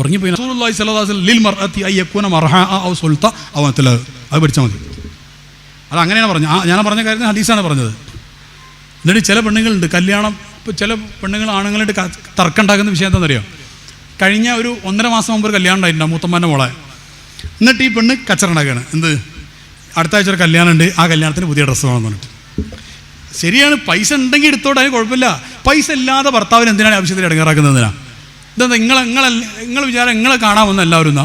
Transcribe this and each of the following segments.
ഉറങ്ങിപ്പോയി. റസൂലുള്ളാഹി അലൈഹി വസല്ലം ലിൽ ഔ അത് പഠിച്ചാൽ മതി. അത് അങ്ങനെയാണ് പറഞ്ഞത്. ആ ഞാൻ പറഞ്ഞ കാര്യം ഹദീസാണ് പറഞ്ഞത്. എന്നിട്ട് ചില പെണ്ണുങ്ങളുണ്ട് കല്യാണം ഇപ്പോൾ ചില പെണ്ണുങ്ങൾ ആണുങ്ങളായിട്ട് തർക്കം ഉണ്ടാക്കുന്ന വിഷയം എന്താണെന്നറിയോ? കഴിഞ്ഞ ഒരു ഒന്നര മാസം മുമ്പ് ഒരു കല്യാണം ഉണ്ടായിട്ടുണ്ടാവും മൂത്തമ്മന്റെ മോളെ. എന്നിട്ട് ഈ പെണ്ണ് കച്ചറ ഉണ്ടാക്കുകയാണ്. എന്ത്? അടുത്ത ആഴ്ച ഒരു കല്യാണം ഉണ്ട് ആ കല്യാണത്തിന് പുതിയ ഡ്രസ്സ് വേണം പറഞ്ഞിട്ട്. ശരിയാണ് പൈസ ഉണ്ടെങ്കിൽ എടുത്തോട്ടെ അതിന് കുഴപ്പമില്ല. പൈസ ഇല്ലാതെ ഭർത്താവിന് എന്തിനാണ് ആവശ്യത്തിൽ ഇടങ്ങാറാക്കുന്നതിനാ ഇതെന്താ നിങ്ങളെ നിങ്ങളെ നിങ്ങൾ വിചാരം നിങ്ങളെ കാണാമെന്ന് എല്ലാവരും എന്നാ?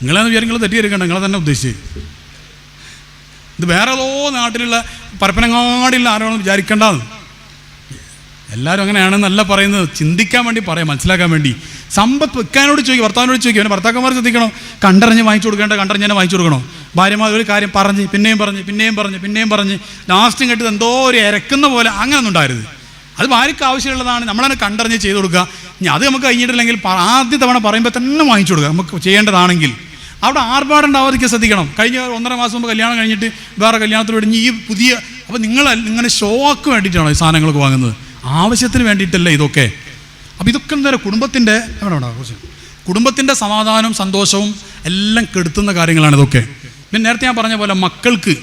നിങ്ങളെന്ന് വിചാരം നിങ്ങൾ തെറ്റിയിരിക്കണ്ട നിങ്ങളെ തന്നെ ഉദ്ദേശിച്ച്. ഇത് വേറെ ഏതോ നാട്ടിലുള്ള പരപ്പനങ്ങാടിയുള്ള ആരാണെന്ന് വിചാരിക്കേണ്ടതെന്ന് എല്ലാവരും അങ്ങനെയാണെന്നല്ല പറയുന്നത്. ചിന്തിക്കാൻ വേണ്ടി പറയാം മനസ്സിലാക്കാൻ വേണ്ടി. സമ്പത്ത് വെക്കാനോട് ചോദിക്കും ഭർത്താവിനോട് ചോദിക്കും അവന്റെ ഭർത്താക്കന്മാർ ചിന്തിക്കണോ കണ്ടറിഞ്ഞ് വാങ്ങിച്ചു കൊടുക്കേണ്ട കണ്ടറിഞ്ഞ് വാങ്ങിച്ചു കൊടുക്കണോ? ഭാര്യമാർ ഒരു കാര്യം പറഞ്ഞ് പിന്നെയും പറഞ്ഞ് പിന്നെയും പറഞ്ഞ് പിന്നെയും പറഞ്ഞ് ലാസ്റ്റും കേട്ടത് എന്തോ ഒരു ഇരക്കുന്ന പോലെ അങ്ങനെ ഒന്നും ഉണ്ടായിരുന്നു അത് ഭാര്യയ്ക്ക് ആവശ്യമുള്ളതാണ്. നമ്മളതിനെ കണ്ടറിഞ്ഞ് ചെയ്തു കൊടുക്കുക. ഇനി അത് നമുക്ക് കഴിഞ്ഞിട്ടില്ലെങ്കിൽ ആദ്യ തവണ പറയുമ്പോൾ തന്നെ വാങ്ങിച്ചു കൊടുക്കുക. നമുക്ക് ചെയ്യേണ്ടതാണെങ്കിൽ. അവിടെ ആർഭാടുണ്ടാവാതിരിക്കുക ശ്രദ്ധിക്കണം. കഴിഞ്ഞ ഒന്നര മാസം മുമ്പ് കല്യാണം കഴിഞ്ഞിട്ട് വേറെ കല്യാണത്തിന് വെടിഞ്ഞ് ഈ പുതിയ അപ്പോൾ നിങ്ങൾ നിങ്ങളുടെ ഷോക്ക് വേണ്ടിയിട്ടാണോ ഈ സാധനങ്ങളൊക്കെ വാങ്ങുന്നത്? ആവശ്യത്തിന് വേണ്ടിയിട്ടല്ല ഇതൊക്കെ? അപ്പോൾ ഇതൊക്കെ എന്താ പറയുക? കുടുംബത്തിന്റെ എവിടെ കുറച്ച്. കുടുംബത്തിന്റെ സമാധാനവും സന്തോഷവും എല്ലാം കെടുത്തുന്ന കാര്യങ്ങളാണ് ഇതൊക്കെ. പിന്നെ നേരത്തെ ഞാൻ പറഞ്ഞ പോലെ മക്കൾക്ക്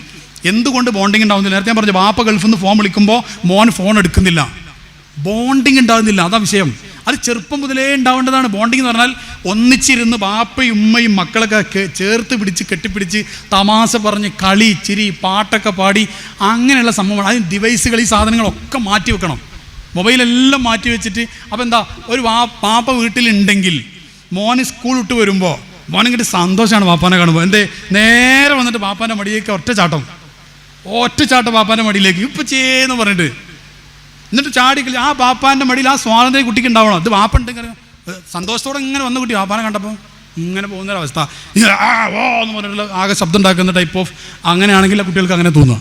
എന്തുകൊണ്ട് ബോണ്ടിങ് ഉണ്ടാവുന്നില്ല? നേരത്തെ ഞാൻ പറഞ്ഞു വാപ്പ ഗൾഫിൽ നിന്ന് ഫോൺ വിളിക്കുമ്പോൾ മോൻ ഫോൺ എടുക്കുന്നില്ല. ബോണ്ടിങ് ഉണ്ടാകുന്നില്ല അതാ വിഷയം. അത് ചെറുപ്പം മുതലേ ഉണ്ടാവേണ്ടതാണ്. ബോണ്ടിങ് എന്ന് പറഞ്ഞാൽ ഒന്നിച്ചിരുന്ന് ബാപ്പയും ഉമ്മയും മക്കളൊക്കെ ചേർത്ത് പിടിച്ച് കെട്ടിപ്പിടിച്ച് തമാശ പറഞ്ഞ് കളി ചിരി പാട്ടൊക്കെ പാടി അങ്ങനെയുള്ള സംഭവമാണ് അതിന് ഡിവൈസുകൾ ഈ സാധനങ്ങളൊക്കെ മാറ്റി വെക്കണം. മൊബൈലെല്ലാം മാറ്റി വെച്ചിട്ട് അപ്പോൾ എന്താ ഒരു വാ പാപ്പ വീട്ടിലുണ്ടെങ്കിൽ മോന് സ്കൂൾ വിട്ട് വരുമ്പോൾ മോനിങ്ങോട്ട് സന്തോഷമാണ് പാപ്പാനെ കാണുമ്പോൾ എന്തേ നേരെ വന്നിട്ട് പാപ്പാന്റെ മടിയിലേക്ക് ഒറ്റ ചാട്ടം ഒറ്റ ചാട്ടം പാപ്പാന്റെ മടിയിലേക്ക്. ഇപ്പം ചേന്ന് പറഞ്ഞിട്ട് എന്നിട്ട് ചാടിക്കളി ആ പാപ്പാന്റെ മടിയിൽ ആ സ്വാതന്ത്ര്യം കുട്ടിക്ക് ഉണ്ടാവണം. ഇത് വാപ്പ ഉണ്ടെങ്കിൽ സന്തോഷത്തോടെ ഇങ്ങനെ വന്ന കുട്ടി. വാപ്പാനെ കണ്ടപ്പോൾ ഇങ്ങനെ പോകുന്നൊരവസ്ഥ ആ ഓ എന്ന് പറഞ്ഞിട്ടുള്ള ആകെ ശബ്ദം ഉണ്ടാക്കുന്ന ടൈപ്പ് ഓഫ് അങ്ങനെയാണെങ്കിൽ കുട്ടികൾക്ക് അങ്ങനെ തോന്നുക.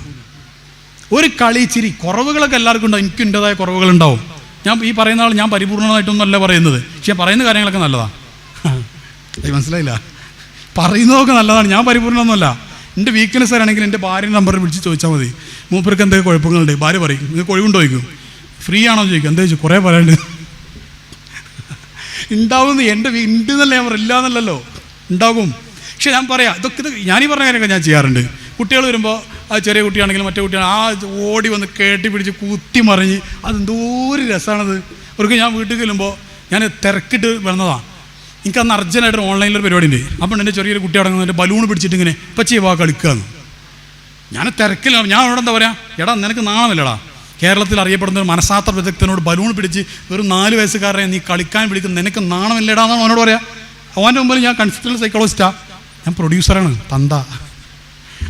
ഒരു കളി ചിരി കുറവുകളൊക്കെ എല്ലാവർക്കും ഉണ്ടാവും. എനിക്ക് എന്റെതായ കുറവുകളുണ്ടാവും ഞാൻ ഈ പറയുന്ന ആൾ ഞാൻ പരിപൂർണമായിട്ടൊന്നുമല്ല പറയുന്നത്. പക്ഷെ പറയുന്ന കാര്യങ്ങളൊക്കെ നല്ലതാണ് അത് മനസ്സിലായില്ല. പറയുന്നതൊക്കെ നല്ലതാണ്. ഞാൻ പരിപൂർണമൊന്നുമല്ല. എന്റെ വീക്ക്നെസ് ആണെങ്കിൽ എന്റെ ഭാര്യ നമ്പർ വിളിച്ച് ചോദിച്ചാൽ മതി. മൂപ്പർക്ക് എന്തൊക്കെ കുഴപ്പങ്ങളുണ്ട്? ഭാര്യ പറയും നിങ്ങൾക്ക് ചോദിക്കും. ഫ്രീ ആണോ ചോദിക്കും. എന്താ ചോദിച്ചു? കുറേ പറയാണ്ട് ഉണ്ടാവുമെന്ന് എന്റെ ഉണ്ട് എന്നല്ല ഞാൻ പറയില്ല എന്നല്ലല്ലോ ഉണ്ടാകും. പക്ഷെ ഞാൻ പറയാം ഇതൊക്കെ ഇത് ഞാനീ പറഞ്ഞ കാര്യമൊക്കെ ഞാൻ ചെയ്യാറുണ്ട്. കുട്ടികൾ വരുമ്പോൾ ആ ചെറിയ കുട്ടിയാണെങ്കിലും മറ്റേ കുട്ടിയാണ് ആ ഓടി വന്ന് കേട്ടി പിടിച്ച് കുത്തി മറിഞ്ഞ് അതെന്തോ ഒരു രസമാണത് അവർക്ക് ഞാൻ വീട്ടിൽ ചെല്ലുമ്പോൾ ഞാൻ തിരക്കിട്ട് വന്നതാണ് എനിക്ക് അന്ന് അർജന്റായിട്ട് ഓൺലൈനിലൊരു പരിപാടി ഉണ്ട് അപ്പം എന്റെ ചെറിയൊരു കുട്ടി അടങ്ങുന്ന എന്റെ ബലൂൺ പിടിച്ചിട്ട് ഇങ്ങനെ പച്ചി വാ കളിക്കുകയെന്ന് ഞാൻ തിരക്കില്ല. ഞാൻ അവിടെ എന്താ പറയുക എടാ നിനക്ക് നാണമില്ലടാ. കേരളത്തിൽ അറിയപ്പെടുന്ന ഒരു മനഃശാസ്ത്ര വിദഗ്ധനോട് ബലൂൺ പിടിച്ച് വെറും നാല് വയസ്സുകാരനെ നീ കളിക്കാൻ വിളിക്കുന്ന നിനക്ക് നാണമില്ലടാ എന്നാണ് അവനോട് പറയാ. അവന്റെ മുമ്പിൽ ഞാൻ കൺസിസ്റ്റൽ സൈക്കോളജിസ്റ്റാ ഞാൻ പ്രൊഡ്യൂസറാണ് തന്ത.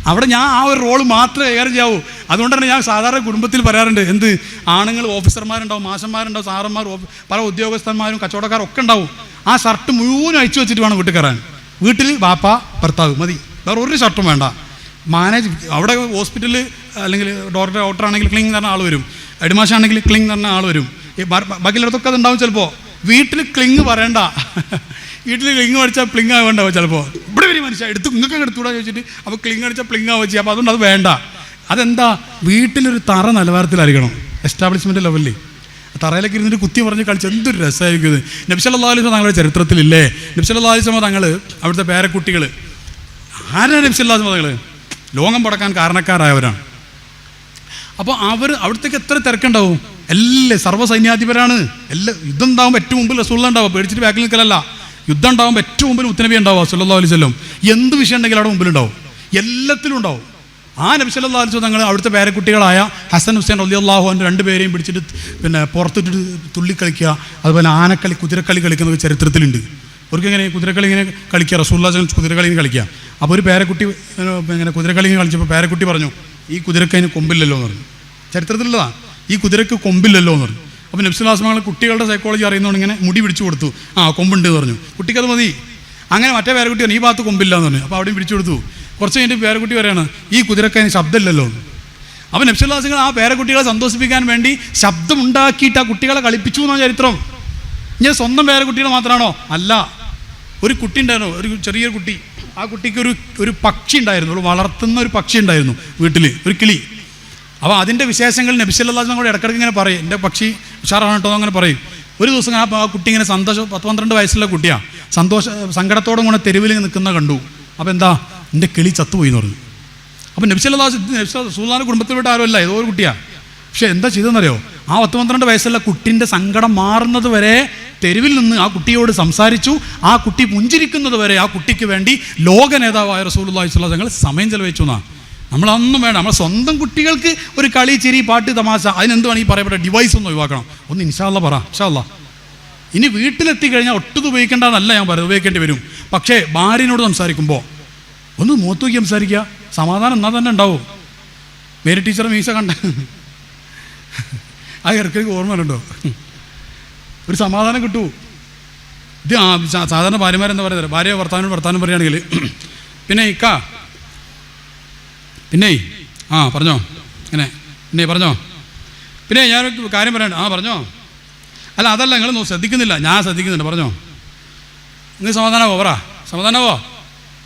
അവിടെ ഞാൻ ആ ഒരു റോൾ മാത്രമേ കൈകാര്യം ചെയ്യാവൂ. അതുകൊണ്ട് തന്നെ ഞാൻ സാധാരണ കുടുംബത്തിൽ പറയാറുണ്ട് എന്ത്? ആണുങ്ങൾ ഓഫീസർമാരുണ്ടാവും മാഷന്മാരുണ്ടാവും സാറന്മാർ പല ഉദ്യോഗസ്ഥന്മാരും കച്ചവടക്കാരും ഒക്കെ ഉണ്ടാവും. ആ ഷർട്ട് മുഴുവനും അയച്ചു വെച്ചിട്ട് വേണം വീട്ടിൽ കയറാൻ. വീട്ടിൽ ബാപ്പ ഭർത്താവ് മതി. വേറെ ഒരു ഷർട്ടും വേണ്ട. മാനേജ് അവിടെ ഹോസ്പിറ്റലിൽ അല്ലെങ്കിൽ ഡോക്ടർ ഡോക്ടർ ആണെങ്കിൽ ക്ലിങ് പറഞ്ഞ ആൾ വരും. അടിമാശാണെങ്കിൽ ക്ലിങ് പറഞ്ഞ ആൾ വരും. ബാക്കിയുള്ളവർക്കൊക്കെ അത് ഉണ്ടാവും ചിലപ്പോൾ വീട്ടിൽ ക്ലിങ് പറയണ്ട. വീട്ടിൽ ക്ലിങ് അടിച്ചാൽ പ്ലിങ് ആവേണ്ടാവും ചിലപ്പോൾ ഇവിടെ വരും മനുഷ്യ എടുത്ത് നിങ്ങൾക്ക് എടുത്തുകൂടാ ചോദിച്ചിട്ട്. അപ്പോൾ ക്ലിങ് അടിച്ചാൽ പ്ലിങ് ആവുക ചെയ്യും. അപ്പോൾ അതുകൊണ്ട് അത് വേണ്ട. അതെന്താ? വീട്ടിലൊരു തറ നിലവാരത്തിലായിരിക്കണം. എസ്റ്റാബ്ലിഷ്മെന്റ് ലെവലിൽ തറയിലേക്ക് ഇരുന്നിട്ട് കുത്തി പറഞ്ഞ് കളിച്ച് എന്തൊരു രസമായിരിക്കും ഇത്. നബ്സല്ലാ അലിസ്മ തങ്ങളുടെ ചരിത്രത്തിലില്ലേ? നബ്സല്ലാ അലിസ്മ തങ്ങൾ അവിടുത്തെ പേരക്കുട്ടികൾ ആരാണ് നബ്സല്ലാ തങ്ങൾ ലോകം പടക്കാൻ കാരണക്കാരായവരാണ്. അപ്പോൾ അവർ അവിടത്തേക്ക് എത്ര തിരക്കുണ്ടാവും? എല്ലാ സർവസൈന്യാധിപരാണ് എല്ലാ യുദ്ധം ഉണ്ടാകുമ്പോൾ ഏറ്റവും മുമ്പിൽ റസൂള്ള ഉണ്ടാവും പേടിച്ചിട്ട് ബാക്കിൽ നിൽക്കലല്ല. യുദ്ധം ഉണ്ടാകുമ്പോൾ ഏറ്റവും മുമ്പിൽ ഉത്തനബി ഉണ്ടാവുക സല്ലല്ലാഹു അലൈഹി വസല്ലം. എന്ത് വിഷയം ഉണ്ടെങ്കിലും അവിടെ മുമ്പിലുണ്ടാവും എല്ലാത്തിലും ഉണ്ടാവും. ആ നബി സല്ലല്ലാഹു അലൈഹി തങ്ങൾ അവിടുത്തെ പേരക്കുട്ടികളായ ഹസൻ ഹുസൈൻ റളിയല്ലാഹു രണ്ട് രണ്ടുപേരെയും പിടിച്ചിട്ട് പിന്നെ പുറത്തിട്ട് തുള്ളിക്കളിക്കുക അതുപോലെ ആനക്കളി കുതിരക്കളി ഒരു ചരിത്രത്തിലുണ്ട്. അവർക്ക് ഇങ്ങനെ കുതിരക്കളി ഇങ്ങനെ കളിക്കുക? റസൂല്ലാ കുതിരക്കളി കളിക്കുക. അപ്പോൾ ഒരു പേരക്കുട്ടി ഇങ്ങനെ കുതിരക്കളി കളിച്ചപ്പോൾ പേരക്കുട്ടി പറഞ്ഞു ഈ കുതിരക്ക് അതിന് കൊമ്പില്ലല്ലോ എന്ന് പറഞ്ഞു. ചരിത്രത്തിലുള്ളതാണ് ഈ കുതിരക്ക് കൊമ്പില്ലല്ലോ എന്ന് പറഞ്ഞു. അപ്പോൾ നബ്സുലാസ്മങ്ങൾ കുട്ടികളുടെ സൈക്കോളജി അറിയുന്നതുകൊണ്ട് ഇങ്ങനെ മുടി പിടിച്ചു കൊടുത്തു. ആ കൊമ്പുണ്ട് എന്ന് പറഞ്ഞു. കുട്ടിക്കത് മതി. അങ്ങനെ മറ്റേ പേരക്കുട്ടി പറഞ്ഞു ഈ ഭാഗത്ത് കൊമ്പില്ല എന്ന് പറഞ്ഞു. അപ്പോൾ അവിടെയും പിടിച്ചു കൊടുത്തു. കുറച്ച് കഴിഞ്ഞിട്ട് പേരക്കുട്ടി പറയാണ് ഈ കുതിരക്ക് അതിന് ശബ്ദമില്ലല്ലോ അപ്പോൾ നബ്സുല്ലാസിങ്ങൾ ആ പേരക്കുട്ടികളെ സന്തോഷിപ്പിക്കാൻ വേണ്ടി ശബ്ദമുണ്ടാക്കിയിട്ട് ആ കുട്ടികളെ കളിപ്പിച്ചു എന്നാണ് ചരിത്രം. ഞാൻ സ്വന്തം പേരക്കുട്ടികൾ മാത്രമാണോ? അല്ല. ഒരു കുട്ടി ഉണ്ടായിരുന്നു. ഒരു ചെറിയൊരു കുട്ടി. ആ കുട്ടിക്ക് ഒരു ഒരു പക്ഷി ഉണ്ടായിരുന്നു. വളർത്തുന്ന ഒരു പക്ഷി ഉണ്ടായിരുന്നു വീട്ടിൽ ഒരു കിളി. അപ്പോൾ അതിന്റെ വിശേഷങ്ങൾ നബിസല്ലാസ്ലം കൂടെ ഇടയ്ക്കിടയ്ക്ക് ഇങ്ങനെ പറയും. എന്റെ പക്ഷി ഉഷാറാണ് കേട്ടോ അങ്ങനെ പറയും. ഒരു ദിവസം ആ കുട്ടി ഇങ്ങനെ സന്തോഷം പത്ത് പന്ത്രണ്ട് വയസ്സുള്ള കുട്ടിയാണ് സന്തോഷ സങ്കടത്തോടും കൂടെ തെരുവിൽ നിൽക്കുന്ന കണ്ടു. അപ്പോൾ എന്താ? എന്റെ കിളി ചത്തുപോയി എന്ന് പറഞ്ഞു. അപ്പോൾ അപ്പം സുൽത്താൻ കുടുംബത്തിൽപ്പെട്ട ആരുമല്ല ഏതോ ഒരു കുട്ടിയാണ് പക്ഷേ എന്താ ചെയ്തെന്നറിയോ ആ പത്ത് പന്ത്രണ്ട് വയസ്സുള്ള കുട്ടിന്റെ സങ്കടം മാറുന്നത് വരെ തെരുവിൽ നിന്ന് ആ കുട്ടിയോട് സംസാരിച്ചു. ആ കുട്ടി പുഞ്ചിരിക്കുന്നത് വരെ ആ കുട്ടിക്ക് വേണ്ടി ലോക നേതാവായ റസൂലുള്ളാഹി അലൈഹി വസല്ലം സമയം ചെലവഴിച്ചു എന്നാണ് നമ്മളൊന്നും വേണം നമ്മൾ സ്വന്തം കുട്ടികൾക്ക് ഒരു കളി ചിരി പാട്ട് തമാശ അതിനെന്തുവാണ് ഈ പറയപ്പെട്ട ഡിവൈസ് ഒന്ന് ഒഴിവാക്കണം. ഒന്ന് ഇൻഷാല്ല പറ ഇൻഷാല്ല ഇനി വീട്ടിലെത്തി കഴിഞ്ഞാൽ ഒട്ടും ഉപയോഗിക്കേണ്ടതെന്നല്ല ഞാൻ പറയുന്നത് ഉപയോഗിക്കേണ്ടി വരും. പക്ഷേ ഭാര്യനോട് സംസാരിക്കുമ്പോൾ ഒന്ന് മൂത്തൂക്കി സംസാരിക്കുക. സമാധാനം എന്നാൽ തന്നെ ഉണ്ടാവും. മേരി ടീച്ചർ മീശ കണ്ട ആ ഇറക്കി ഓർമ്മയുണ്ടോ ഒരു സമാധാനം കിട്ടൂ. ഇത് സാധാരണ ഭാര്യമാരെന്താ പറയുന്നത് ഭാര്യ ഭർത്താവിനോട് ഭർത്താവിനും പറയുകയാണെങ്കിൽ പിന്നെ ഇക്ക. പിന്നെ ആ പറഞ്ഞോ. അങ്ങനെ പിന്നെ പറഞ്ഞോ. പിന്നെ ഞാൻ കാര്യം പറയണ്ട. ആ പറഞ്ഞോ. അല്ല അതല്ല നിങ്ങൾ ശ്രദ്ധിക്കുന്നില്ല. ഞാൻ ശ്രദ്ധിക്കുന്നുണ്ട്. പറഞ്ഞോ. നിങ്ങൾ സമാധാനമോ പറ. സമാധാനമോ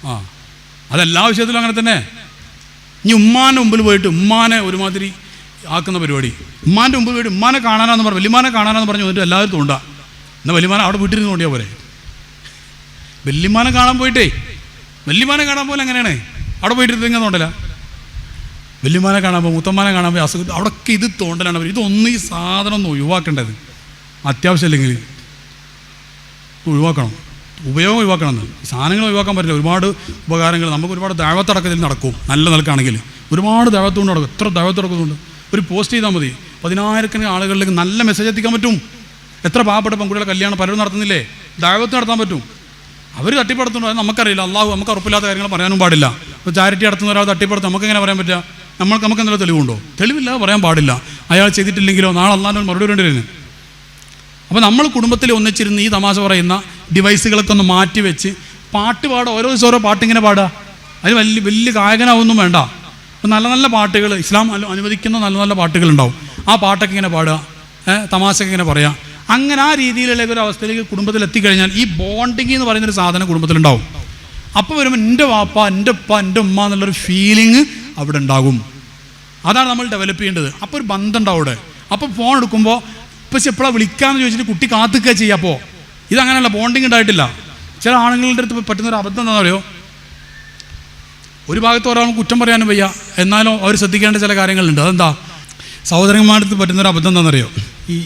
ആ. അതെല്ലാ വിഷയത്തിലും അങ്ങനെ തന്നെ. ഇനി ഉമ്മാന്റെ മുമ്പിൽ പോയിട്ട് ഉമ്മാനെ ഒരുമാതിരി ആക്കുന്ന പരിപാടി. ഉമ്മാന്റെ മുമ്പ് വീട് ഉമ്മാനെ കാണാനാന്ന് പറഞ്ഞു. വലിയമാനെ കാണാനാന്ന് പറഞ്ഞു. എന്നിട്ട് എല്ലാവരും തോണ്ടാ. എന്നാൽ വലിയമാനെ അവിടെ വീട്ടിൽ തോണ്ടിയാ പോരെ? വല്യമാനെ കാണാൻ പോയിട്ടേ. വല്യമാനെ കാണാൻ പോലെ എങ്ങനെയാണ്? അവിടെ പോയിട്ട് ഇങ്ങനെ തോണ്ടല? വല്യമാനെ കാണാൻ പോകും മുത്തമ്മാനെ കാണാൻ പോയി അസുഖം അവിടെയൊക്കെ ഇത് തോണ്ടലാണ് അവർ ഇതൊന്നും ഈ സാധനം ഒന്ന് ഒഴിവാക്കേണ്ടത്. അത്യാവശ്യമില്ലെങ്കിൽ ഒഴിവാക്കണം. ഉപയോഗം ഒഴിവാക്കണം എന്ന്. സാധനങ്ങൾ ഒഴിവാക്കാൻ പറ്റില്ല. ഒരുപാട് ഉപകാരങ്ങൾ. നമുക്ക് ഒരുപാട് ദൈവത്തടക്കത്തിൽ നടക്കും. നല്ല നിലക്കാണെങ്കിൽ. ഒരുപാട് ദൈവത്തുകൊണ്ട് നടക്കും. എത്ര ദഴവത്തടക്കുന്നുണ്ട് ഒരു പോസ്റ്റ് ചെയ്താൽ മതി. പതിനായിരക്കണക്കിന് ആളുകളിലേക്ക് നല്ല മെസ്സേജ് എത്തിക്കാൻ പറ്റും. എത്ര പാവപ്പെട്ട പെൺകുട്ടികളെ കല്യാണം പലരും നടത്തുന്നില്ലേ? ദാവത്ത് നടത്താൻ പറ്റും. അവർ തട്ടിപ്പടുത്തുണ്ടോ അത് നമുക്കറിയില്ല. അള്ളാഹു നമുക്ക് ഉറപ്പില്ലാത്ത കാര്യങ്ങൾ പറയാനും പാടില്ല. ഇപ്പോൾ ചാരിറ്റി നടത്തുന്ന ഒരാൾ തട്ടിപ്പടുത്ത്. നമുക്ക് എങ്ങനെ പറയാൻ പറ്റുക? നമ്മൾക്ക് നമുക്ക് എന്തെങ്കിലും തെളിവുണ്ടോ? തെളിവില്ല പറയാൻ പാടില്ല. അയാൾ ചെയ്തിട്ടില്ലെങ്കിലോ? നാളെ അള്ളാഹിനോട് മറുപടി വേണ്ടി അപ്പോൾ നമ്മൾ കുടുംബത്തിൽ ഒന്നിച്ചിരുന്ന് ഈ തമാശ പറയുന്ന ഡിവൈസുകളൊക്കെ ഒന്ന് മാറ്റി വെച്ച് പാട്ട് പാടുക. ഓരോ ദിവസം ഓരോ പാട്ട് ഇങ്ങനെ പാടുക? അതിന് വലിയ വലിയ ഗായകനാവൊന്നും വേണ്ട. അപ്പോൾ നല്ല നല്ല പാട്ടുകൾ ഇസ്ലാം അനുവദിക്കുന്ന നല്ല നല്ല പാട്ടുകളുണ്ടാവും. ആ പാട്ടൊക്കെ ഇങ്ങനെ പാടുക തമാശക്ക് ഇങ്ങനെ പറയാം. അങ്ങനെ ആ രീതിയിലുള്ള ഒരു അവസ്ഥയിലേക്ക് കുടുംബത്തിൽ എത്തിക്കഴിഞ്ഞാൽ ഈ ബോണ്ടിങ് എന്ന് പറയുന്നൊരു സാധനം കുടുംബത്തിലുണ്ടാവും. അപ്പോൾ വരുമ്പോൾ എന്റെ വാപ്പ എന്റെ ഉപ്പ എന്റെ ഉമ്മ എന്നുള്ളൊരു ഫീലിംഗ് അവിടെ ഉണ്ടാകും. അതാണ് നമ്മൾ ഡെവലപ്പ് ചെയ്യേണ്ടത്. അപ്പോൾ ഒരു ബന്ധം ഉണ്ടാവും അവിടെ. അപ്പോൾ ഫോൺ എടുക്കുമ്പോൾ ഇപ്പം എപ്പോഴാണ് വിളിക്കാമെന്ന് ചോദിച്ചിട്ട് കുട്ടി കാത്തുക്കുക ചെയ്യുക അപ്പോൾ ഇതങ്ങനെയല്ല ബോണ്ടിങ് ഉണ്ടായിട്ടില്ല. ചില ആണുങ്ങളുടെ അടുത്ത് പറ്റുന്ന ഒരു അബദ്ധം എന്താണെന്ന് അറിയോ ഒരു ഭാഗത്ത് ഒരാൾ കുറ്റം പറയാനും വയ്യ. എന്നാലും അവർ ശ്രദ്ധിക്കേണ്ട ചില കാര്യങ്ങളുണ്ട്. അതെന്താ? സഹോദരന്മാരുടെ പറ്റുന്നൊരു അബദ്ധം എന്താണെന്നറിയോ? ഈ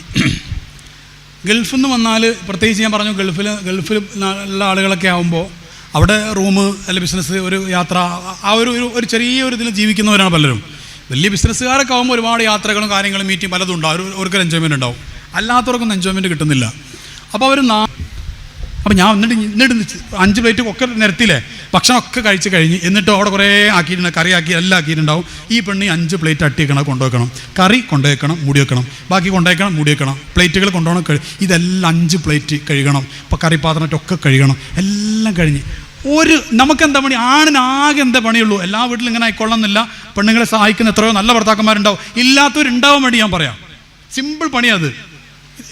ഗൾഫിൽ നിന്ന് വന്നാൽ പ്രത്യേകിച്ച് ഞാൻ പറഞ്ഞു ഗൾഫിൽ ഗൾഫിൽ ഉള്ള ആളുകളൊക്കെ ആകുമ്പോൾ അവിടെ റൂം അല്ല ബിസിനസ് ഒരു യാത്ര ആ ഒരു ഒരു ചെറിയ ഒരു ഇതിൽ ജീവിക്കുന്നവരാണ് പലരും. വലിയ ബിസിനസ്സുകാരൊക്കെ ആകുമ്പോൾ ഒരുപാട് യാത്രകളും കാര്യങ്ങളും മീറ്റിംഗ് പലതും ഉണ്ടാവും. അവർക്കൊരു എൻജോയ്മെന്റ് ഉണ്ടാവും. അല്ലാത്തവർക്കൊന്നും എൻജോയ്മെന്റ് കിട്ടുന്നില്ല. അപ്പോൾ അവർ നാ അപ്പം ഞാൻ എന്നിട്ട് എന്നിട്ട് അഞ്ച് പ്ലേറ്റ് ഒക്കെ നിരത്തിയില്ലേ? ഭക്ഷണമൊക്കെ കഴിച്ച് കഴിഞ്ഞ് എന്നിട്ട് അവിടെ കുറേ ആക്കിയിട്ടുണ്ട്. കറി ആക്കി എല്ലാം ആക്കിയിട്ടുണ്ടാവും. ഈ പെണ്ണി അഞ്ച് പ്ലേറ്റ് അട്ടി വെക്കണം. കൊണ്ടുവെക്കണം കറി കൊണ്ടുവയ്ക്കണം മൂടി വെക്കണം. ബാക്കി കൊണ്ടുവയ്ക്കണം മൂടി വെക്കണം. പ്ലേറ്റുകൾ കൊണ്ടുപോകണം ഇതെല്ലാം അഞ്ച് പ്ലേറ്റ് കഴുകണം. ഇപ്പോൾ കറി പാത്രമൊക്കെ കഴുകണം. എല്ലാം കഴിഞ്ഞ്. ഒരു നമുക്ക് എന്താ പണി? ആണിനാകെ എന്താ പണിയുള്ളൂ? എല്ലാ വീട്ടിലും ഇങ്ങനെ ആയിക്കൊള്ളുന്നില്ല പെണ്ണുങ്ങളെ സഹായിക്കുന്ന എത്രയോ നല്ല ഭർത്താക്കന്മാരുണ്ടാവും. ഇല്ലാത്തവരുണ്ടാവാൻ വേണ്ടി ഞാൻ പറയാം. സിമ്പിൾ പണിയത്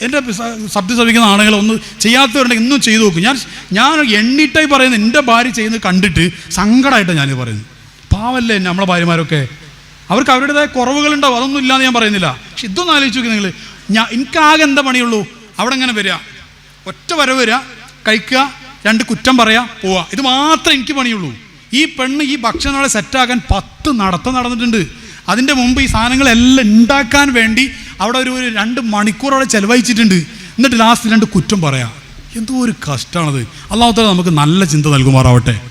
എന്റെ സത്യം ശ്രമിക്കുന്ന ആളുകൾ ഒന്ന് ചെയ്യാത്തവരുണ്ടെങ്കിൽ ഇന്നും ചെയ്തു നോക്കും. ഞാൻ ഞാൻ എണ്ണിട്ടായി പറയുന്നത് എന്റെ ഭാര്യ ചെയ്യുന്നത് കണ്ടിട്ട് സങ്കടമായിട്ടാണ് ഞാനിത് പറയുന്നത്. പാവല്ലേ നമ്മളെ ഭാര്യമാരൊക്കെ. അവർക്ക് അവരുടേതായ കുറവുകളുണ്ടാവും. അതൊന്നും ഇല്ലാന്ന് ഞാൻ പറയുന്നില്ല. പക്ഷെ ഇതൊന്നും ആലോചിച്ച് നോക്കി നിങ്ങൾ ഞാൻ എനിക്കാകെ എന്താ പണിയുള്ളൂ? അവിടെ ഇങ്ങനെ വരിക? ഒറ്റ വരവ് വരിക കഴിക്കുക രണ്ട് കുറ്റം പറയാ പോവുക. ഇത് മാത്രമേ എനിക്ക് പണിയുള്ളൂ. ഈ പെണ്ണ് ഈ ഭക്ഷണങ്ങളെ സെറ്റാക്കാൻ പത്ത് നടത്തം നടന്നിട്ടുണ്ട്. അതിന്റെ മുമ്പ് ഈ സാധനങ്ങളെല്ലാം ഉണ്ടാക്കാൻ വേണ്ടി അവിടെ ഒരു രണ്ട് മണിക്കൂർ അവിടെ ചെലവഴിച്ചിട്ടുണ്ട്. എന്നിട്ട് ലാസ്റ്റ് രണ്ട് കുറ്റം പറയാം. എന്തോ ഒരു കഷ്ടമാണത് അള്ളാഹുത്തല നമുക്ക് നല്ല ചിന്ത നൽകുമാറാവട്ടെ.